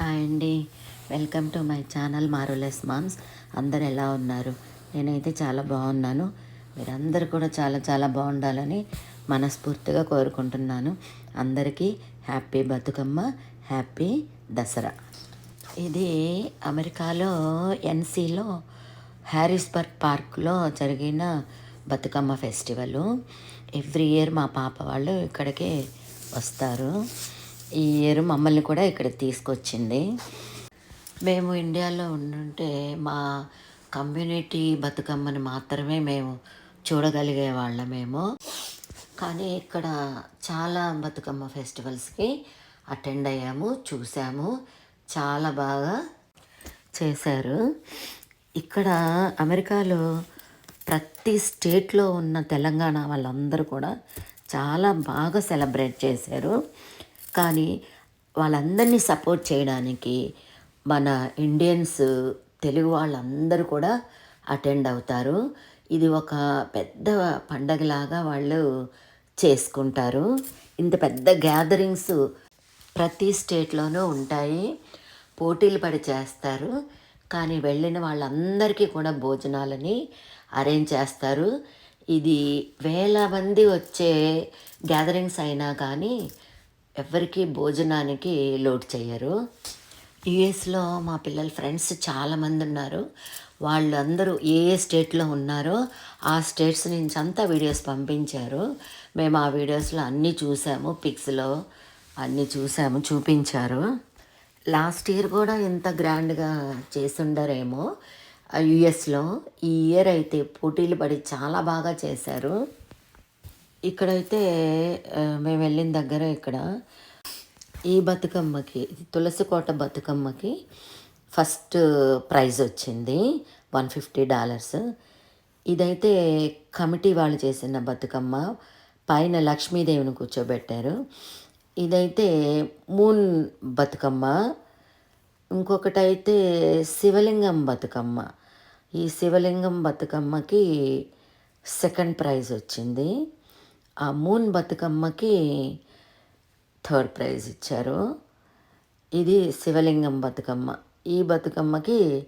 Hi అండి. Welcome to my channel మారులెస్ moms. అందరు ఎలా ఉన్నారు? నేనైతే చాలా బాగున్నాను. మీరందరూ కూడా చాలా చాలా బాగుండాలని మనస్ఫూర్తిగా కోరుకుంటున్నాను. అందరికీ హ్యాపీ బతుకమ్మ హ్యాపీ దసరా. ఇది అమెరికాలో ఎన్సీలో హ్యారిస్బర్గ్ పార్క్లో జరిగిన బతుకమ్మ ఫెస్టివల్. ఎవ్రీ ఇయర్ మా పాప వాళ్ళు ఇక్కడికి వస్తారు. ఈ ఇయర్ మమ్మల్ని కూడా ఇక్కడ తీసుకొచ్చింది. మేము ఇండియాలో ఉండుంటే మా కమ్యూనిటీ బతుకమ్మని మాత్రమే మేము చూడగలిగే వాళ్ళమేమో కానీ ఇక్కడ చాలా బతుకమ్మ ఫెస్టివల్స్కి అటెండ్ అయ్యాము చూసాము. చాలా బాగా చేశారు. ఇక్కడ అమెరికాలో ప్రతి స్టేట్లో ఉన్న తెలంగాణ వాళ్ళందరూ కూడా చాలా బాగా సెలబ్రేట్ చేశారు. కానీ వాళ్ళందరినీ సపోర్ట్ చేయడానికి మన ఇండియన్స్ తెలుగు వాళ్ళందరూ కూడా అటెండ్ అవుతారు. ఇది ఒక పెద్ద పండగలాగా వాళ్ళు చేసుకుంటారు. ఇంత పెద్ద గ్యాదరింగ్స్ ప్రతి స్టేట్లోనూ ఉంటాయి. పోటీలు పడి చేస్తారు. కానీ వెళ్ళిన వాళ్ళందరికీ కూడా భోజనాలని అరేంజ్ చేస్తారు. ఇది వేల మంది వచ్చే గ్యాదరింగ్స్ అయినా కానీ ఎవరికి భోజనానికి లోటు చేయరు యుఎస్లో మా పిల్లల ఫ్రెండ్స్ చాలామంది ఉన్నారు. వాళ్ళందరూ ఏ ఏ స్టేట్లో ఉన్నారో ఆ స్టేట్స్ నుంచి అంతా వీడియోస్ పంపించారు. మేము ఆ వీడియోస్లో అన్నీ చూసాము పిక్స్లో అన్నీ చూసాము చూపించారు. లాస్ట్ ఇయర్ కూడా ఇంత గ్రాండ్గా చేసుండరేమో యుఎస్లో ఈ ఇయర్ అయితే పోటీలు పడి చాలా బాగా చేశారు. ఇక్కడైతే మేము వెళ్ళిన దగ్గర ఇక్కడ ఈ బతుకమ్మకి తులసికోట బతుకమ్మకి ఫస్ట్ ప్రైజ్ వచ్చింది. One fifty dollars. ఇదైతే కమిటీ వాళ్ళు చేసిన బతుకమ్మ. పైన లక్ష్మీదేవిని కూర్చోబెట్టారు. ఇదైతే మూన్ బతుకమ్మ. ఇంకొకటైతే శివలింగం బతుకమ్మ. ఈ శివలింగం బతుకమ్మకి సెకండ్ ప్రైజ్ వచ్చింది. ఆ మూన్ బతుకమ్మకి థర్డ్ ప్రైజ్ ఇచ్చారు. ఇది శివలింగం బతుకమ్మ. ఈ బతుకమ్మకి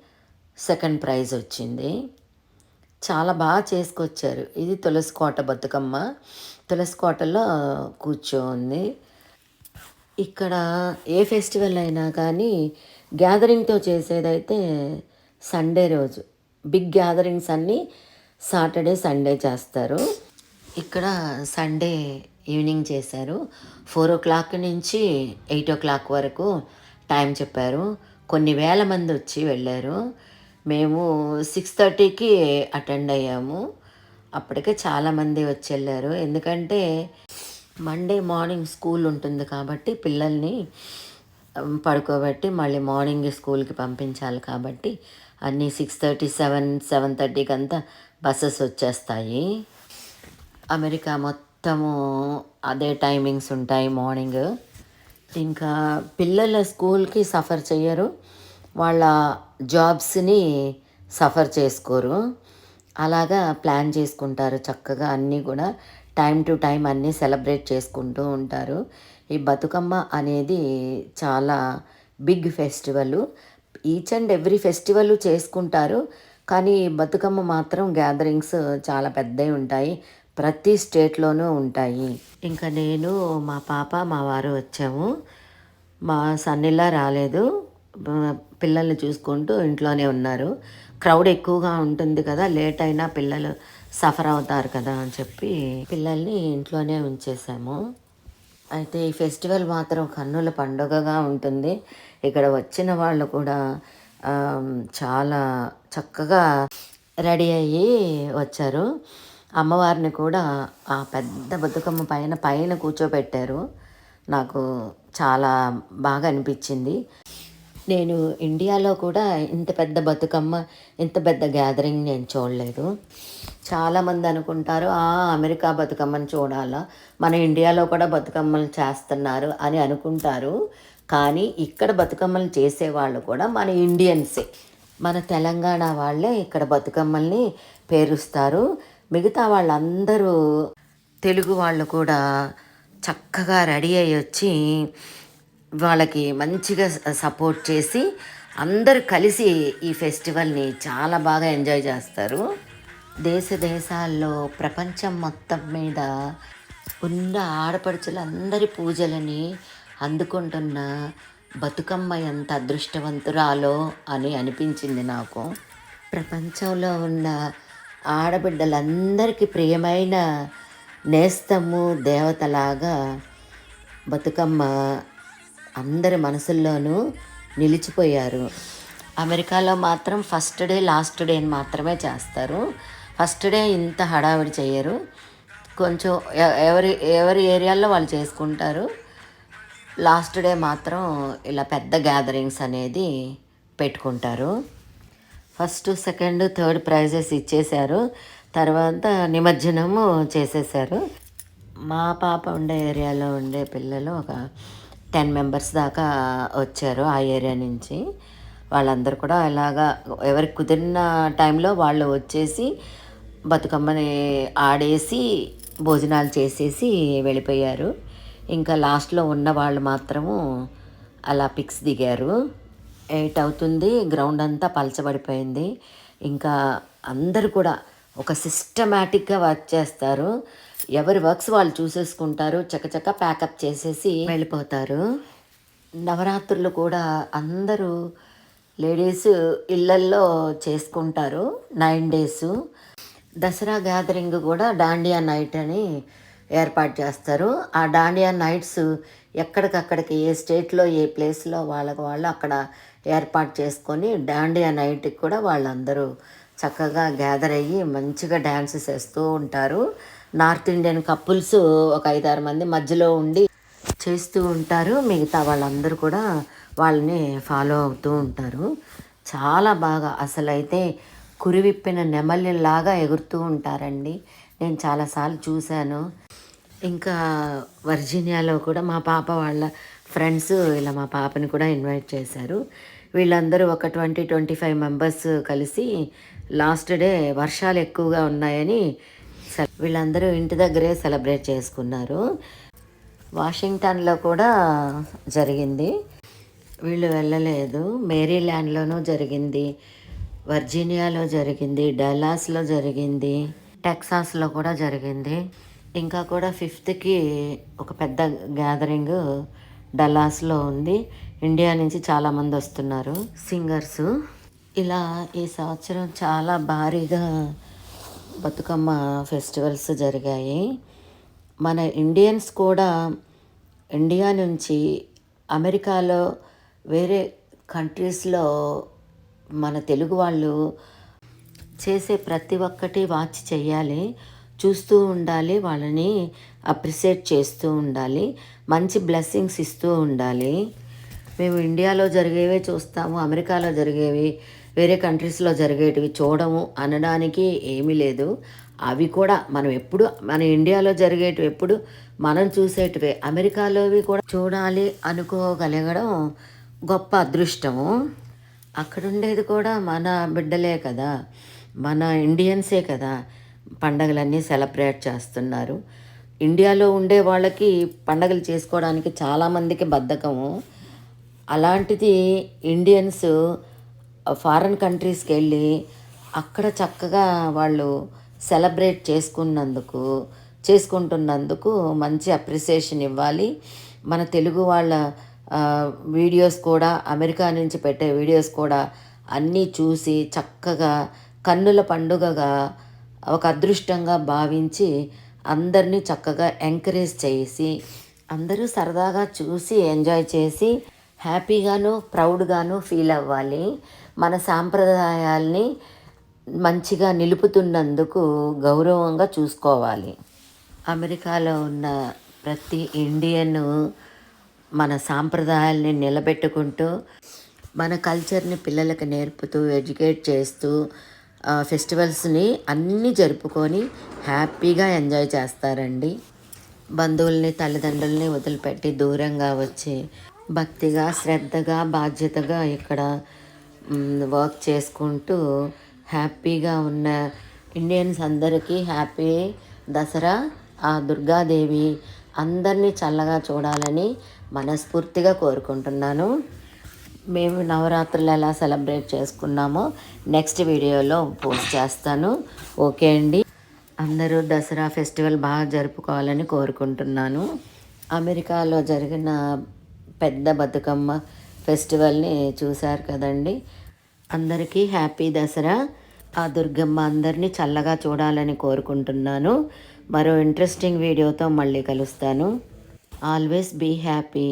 సెకండ్ ప్రైజ్ వచ్చింది. చాలా బాగా చేసుకొచ్చారు. ఇది తులసికోట బతుకమ్మ. తులసికోటలో కూర్చోంది. ఇక్కడ ఏ ఫెస్టివల్ అయినా కానీ గ్యాదరింగ్తో చేసేదైతే సండే రోజు. బిగ్ గ్యాదరింగ్స్ అన్నీ సాటర్డే సండే చేస్తారు. ఇక్కడ సండే ఈవినింగ్ చేశారు. ఫోర్ ఓ క్లాక్ నుంచి ఎయిట్ ఓ క్లాక్ వరకు టైం చెప్పారు. కొన్ని వేల మంది వచ్చి వెళ్ళారు. మేము సిక్స్ థర్టీకి అటెండ్ అయ్యాము. అప్పటికే చాలామంది వచ్చి వెళ్ళారు. ఎందుకంటే మండే మార్నింగ్ స్కూల్ ఉంటుంది కాబట్టి పిల్లల్ని పడుకోబెట్టి మళ్ళీ మార్నింగ్ స్కూల్కి పంపించాలి కాబట్టి అన్నీ సిక్స్ థర్టీ సెవెన్ సెవెన్ థర్టీకి అంతా బస్సెస్ వచ్చేస్తాయి. అమెరికా మొత్తము అదే టైమింగ్స్ ఉంటాయి మార్నింగ్. ఇంకా పిల్లల స్కూల్కి సఫర్ చేయరు వాళ్ళ జాబ్స్ని సఫర్ చేసుకోరు. అలాగా ప్లాన్ చేసుకుంటారు చక్కగా అన్నీ కూడా. టైం టు టైం అన్నీ సెలబ్రేట్ చేసుకుంటూ ఉంటారు. ఈ బతుకమ్మ అనేది చాలా big festival. Each and every festival చేసుకుంటారు కానీ బతుకమ్మ మాత్రం గ్యాదరింగ్స్ చాలా పెద్దవి ఉంటాయి. ప్రతి స్టేట్లోనూ ఉంటాయి. ఇంకా నేను మా పాప మా వారు వచ్చాము. మా సన్నిలా రాలేదు. పిల్లల్ని చూసుకుంటూ ఇంట్లోనే ఉన్నారు. క్రౌడ్ ఎక్కువగా ఉంటుంది కదా లేట్ అయినా పిల్లలు సఫర్ అవుతారు కదా అని చెప్పి పిల్లల్ని ఇంట్లోనే ఉంచేసాము. అయితే ఈ ఫెస్టివల్ మాత్రం కన్నుల పండుగగా ఉంటుంది. ఇక్కడ వచ్చిన వాళ్ళు కూడా చాలా చక్కగా రెడీ అయ్యి వచ్చారు. అమ్మవారిని కూడా ఆ పెద్ద బతుకమ్మ పైన పైన కూర్చోబెట్టారు నాకు చాలా బాగా అనిపించింది. నేను ఇండియాలో కూడా ఇంత పెద్ద బతుకమ్మ ఇంత పెద్ద గ్యాదరింగ్ నేను చూడలేదు. చాలామంది అనుకుంటారు ఆ అమెరికా బతుకమ్మను చూడాలా? మన ఇండియాలో కూడా బతుకమ్మలు చేస్తున్నారు అని అనుకుంటారు. కానీ ఇక్కడ బతుకమ్మలు చేసేవాళ్ళు కూడా మన ఇండియన్సే మన తెలంగాణ వాళ్ళే ఇక్కడ బతుకమ్మల్ని పేరుస్తారు. మిగతా వాళ్ళందరూ తెలుగు వాళ్ళు కూడా చక్కగా రెడీ అయ్యి వచ్చి వాళ్ళకి మంచిగా సపోర్ట్ చేసి అందరూ కలిసి ఈ ఫెస్టివల్ని చాలా బాగా ఎంజాయ్ చేస్తారు. దేశ దేశాల్లో ప్రపంచం మొత్తం మీద ఉన్న ఆడపడుచులందరి పూజలని అందుకుంటున్న బతుకమ్మ ఎంత అదృష్టవంతురాలో అని అనిపించింది నాకు. ప్రపంచంలో ఉన్న ఆడబిడ్డలందరికీ ప్రియమైన నేస్తము దేవతలాగా బతుకమ్మ అందరి మనసుల్లోనూ నిలిచిపోయారు. అమెరికాలో మాత్రం ఫస్ట్ డే లాస్ట్ డే అని మాత్రమే చేస్తారు. ఫస్ట్ డే ఇంత హడావిడి చేయరు. కొంచెం ఎవరి ఎవరి ఏరియాల్లో వాళ్ళు చేసుకుంటారు. లాస్ట్ డే మాత్రం ఇలా పెద్ద గ్యాదరింగ్స్ అనేది పెట్టుకుంటారు. ఫస్ట్ సెకండ్ థర్డ్ ప్రైజెస్ ఇచ్చేశారు. తర్వాత నిమజ్జనము చేసేసారు మా పాప ఉండే ఏరియాలో ఉండే పిల్లలు ఒక టెన్ మెంబర్స్ దాకా వచ్చారు ఆ ఏరియా నుంచి. వాళ్ళందరూ కూడా ఇలాగా ఎవరికి కుదిరిన టైంలో వాళ్ళు వచ్చేసి బతుకమ్మని ఆడేసి భోజనాలు చేసేసి వెళ్ళిపోయారు. ఇంకా లాస్ట్లో ఉన్న వాళ్ళు మాత్రము అలా పిక్స్ దిగారు. ఎయిట్ అవుతుంది గ్రౌండ్ అంతా పలచబడిపోయింది. ఇంకా అందరూ కూడా ఒక సిస్టమేటిక్గా వర్క్ చేస్తారు. ఎవరి వర్క్స్ వాళ్ళు చూసేసుకుంటారు చకచక ప్యాకప్ చేసేసి వెళ్ళిపోతారు. నవరాత్రులు కూడా అందరూ లేడీస్ ఇళ్ళల్లో చేసుకుంటారు నైన్ డేస్. దసరా గ్యాదరింగ్ కూడా డాండియా నైట్ అని ఏర్పాటు చేస్తారు. ఆ డాండియా నైట్స్ ఎక్కడికక్కడికి ఏ స్టేట్లో ఏ ప్లేస్లో వాళ్ళకు వాళ్ళు అక్కడ ఏర్పాటు చేసుకొని డాండియా నైట్కి కూడా వాళ్ళందరూ చక్కగా గ్యాదర్ అయ్యి మంచిగా డ్యాన్సెస్ వేస్తూ ఉంటారు. నార్త్ ఇండియన్ కపుల్స్ ఒక ఐదారు మంది మధ్యలో ఉండి చేస్తూ ఉంటారు. మిగతా వాళ్ళందరూ కూడా వాళ్ళని ఫాలో అవుతూ ఉంటారు. చాలా బాగా అసలైతే కురివిప్పిన నెమలిలాగా ఎగురుతూ ఉంటారండి. నేను చాలాసార్లు చూశాను. ఇంకా వర్జీనియాలో కూడా మా పాప వాళ్ళ ఫ్రెండ్స్ ఇలా మా పాపని కూడా ఇన్వైట్ చేశారు. వీళ్ళందరూ ఒక ట్వంటీ ట్వంటీ ఫైవ్ మెంబర్స్ కలిసి లాస్ట్ డే వర్షాలు ఎక్కువగా ఉన్నాయని వీళ్ళందరూ ఇంటి దగ్గరే సెలబ్రేట్ చేసుకున్నారు. వాషింగ్టన్లో కూడా జరిగింది. వీళ్ళు వెళ్ళలేదు. మేరీల్యాండ్లోనూ జరిగింది. వర్జీనియాలో జరిగింది. డల్లాస్లో జరిగింది. టెక్సాస్లో కూడా జరిగింది. ఇంకా కూడా ఫిఫ్త్కి ఒక పెద్ద గ్యాదరింగ్ డల్లాస్లో ఉంది. ఇండియా నుంచి చాలామంది వస్తున్నారు. సింగర్స్. ఇలా ఈ సంవత్సరం చాలా భారీగా బతుకమ్మ ఫెస్టివల్స్ జరిగాయి. మన ఇండియన్స్ కూడా ఇండియా నుంచి అమెరికాలో వేరే కంట్రీస్లో మన తెలుగు వాళ్ళు చేసే ప్రతి ఒక్కటి వాచ్ చేయాలి చూస్తూ ఉండాలి వాళ్ళని అప్రిషియేట్ చేస్తూ ఉండాలి. మంచి బ్లెస్సింగ్స్ ఇస్తూ ఉండాలి. మేము ఇండియాలో జరిగేవే చూస్తాము అమెరికాలో జరిగేవి వేరే కంట్రీస్లో జరిగేటివి చూడము అనడానికి ఏమీ లేదు. అవి కూడా మనం ఎప్పుడు మన ఇండియాలో జరిగేటివి ఎప్పుడు మనం చూసేటివే. అమెరికాలోవి కూడా చూడాలి అనుకోగలగడం గొప్ప అదృష్టము. అక్కడ ఉండేది కూడా మన బిడ్డలే కదా మన ఇండియన్సే కదా పండగలన్నీ సెలబ్రేట్ చేస్తున్నారు. ఇండియాలో ఉండే వాళ్ళకి పండగలు చేసుకోవడానికి చాలామందికి బద్ధకము. అలాంటిది ఇండియన్స్ ఫారెన్ కంట్రీస్కి వెళ్ళి అక్కడ చక్కగా వాళ్ళు సెలబ్రేట్ చేసుకున్నందుకు చేసుకుంటున్నందుకు మంచి అప్రిసియేషన్ ఇవ్వాలి. మన తెలుగు వాళ్ళ వీడియోస్ కూడా అమెరికా నుంచి పెట్టే వీడియోస్ కూడా అన్నీ చూసి చక్కగా కన్నుల పండుగగా ఒక అదృష్టంగా భావించి అందరినీ చక్కగా ఎంకరేజ్ చేసి అందరూ సరదాగా చూసి ఎంజాయ్ చేసి హ్యాపీగాను ప్రౌడ్గాను ఫీల్ అవ్వాలి. మన సాంప్రదాయాల్ని మంచిగా నిలుపుతున్నందుకు గౌరవంగా చూసుకోవాలి. అమెరికాలో ఉన్న ప్రతి ఇండియన్ మన సాంప్రదాయాల్ని నిలబెట్టుకుంటూ మన కల్చర్ని పిల్లలకు నేర్పుతూ ఎడ్యుకేట్ చేస్తూ ఫెస్టివల్స్ని అన్నీ జరుపుకొని హ్యాపీగా ఎంజాయ్ చేస్తారండి. బంధువుల్ని తల్లిదండ్రుల్ని వదిలిపెట్టి దూరంగా వచ్చి భక్తిగా శ్రద్ధగా బాధ్యతగా ఇక్కడ వర్క్ చేసుకుంటూ హ్యాపీగా ఉన్న ఇండియన్స్ అందరికీ హ్యాపీ దసరా ఆ దుర్గాదేవి అందరినీ చల్లగా చూడాలని మనస్ఫూర్తిగా కోరుకుంటున్నాను. మేము నవరాత్రులు ఎలా సెలబ్రేట్ చేసుకున్నామో నెక్స్ట్ వీడియోలో పోస్ట్ చేస్తాను. ఓకే అండి. అందరూ దసరా ఫెస్టివల్ బాగా జరుపుకోవాలని కోరుకుంటున్నాను. అమెరికాలో జరిగిన పెద్ద బతుకమ్మ ఫెస్టివల్ని చూశారు కదండి. అందరికీ హ్యాపీ దసరా. ఆ దుర్గమ్మ అందరినీ చల్లగా చూడాలని కోరుకుంటున్నాను. మరో ఇంట్రెస్టింగ్ వీడియోతో మళ్ళీ కలుస్తాను. Always be happy.